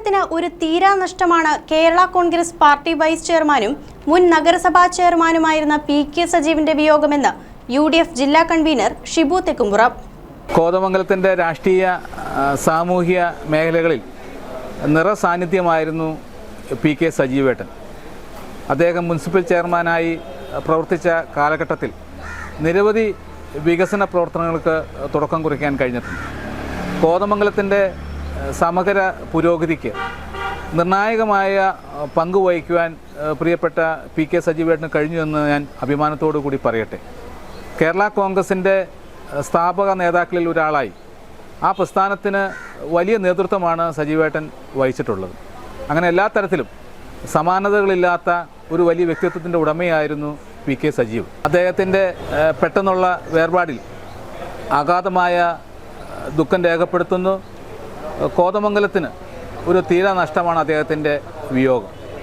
കോതമംഗലത്തിന് ഒരു തീരാ നഷ്ടമാണ് കേരള കോൺഗ്രസ് പാർട്ടി വൈസ് ചെയർമാനും മുൻ നഗരസഭാ ചെയർമാനുമായിരുന്ന പി കെ സജീവിന്റെ വിയോഗമെന്ന് യു ഡി എഫ് ജില്ലാ കൺവീനർ ഷിബു തെക്കുംപുറ. കോതമംഗലത്തിന്റെ രാഷ്ട്രീയ സാമൂഹ്യ മേഖലകളിൽ നിറസാന്നിധ്യമായിരുന്നു പി കെ സജീവേട്ടൻ. അദ്ദേഹം മുനിസിപ്പൽ ചെയർമാനായി പ്രവർത്തിച്ച കാലഘട്ടത്തിൽ നിരവധി വികസന പ്രവർത്തനങ്ങൾക്ക് തുടക്കം കുറിക്കാൻ കഴിഞ്ഞിട്ടുണ്ട്. കോതമംഗലത്തിന്റെ സമഗ്ര പുരോഗതിക്ക് നിർണായകമായ പങ്ക് വഹിക്കുവാൻ പ്രിയപ്പെട്ട പി കെ സജീവേട്ടന് കഴിഞ്ഞു എന്ന് ഞാൻ അഭിമാനത്തോടു കൂടി പറയട്ടെ. കേരള കോൺഗ്രസിന്റെ സ്ഥാപക നേതാക്കളിൽ ഒരാളായി. ആ പ്രസ്ഥാനത്തിന് വലിയ നേതൃത്വമാണ് സജീവേട്ടൻ വഹിച്ചിട്ടുള്ളത്. അങ്ങനെ എല്ലാ തരത്തിലും സമാനതകളില്ലാത്ത ഒരു വലിയ വ്യക്തിത്വത്തിന്റെ ഉടമയായിരുന്നു പി കെ സജീവ്. അദ്ദേഹത്തിന്റെ പെട്ടെന്നുള്ള വേർപാടിൽ അഗാധമായ ദുഃഖം രേഖപ്പെടുത്തുന്നു. കോതമംഗലത്തിന് ഒരു തീരാനഷ്ടമാണ് അദ്ദേഹത്തിന്റെ വിയോഗം.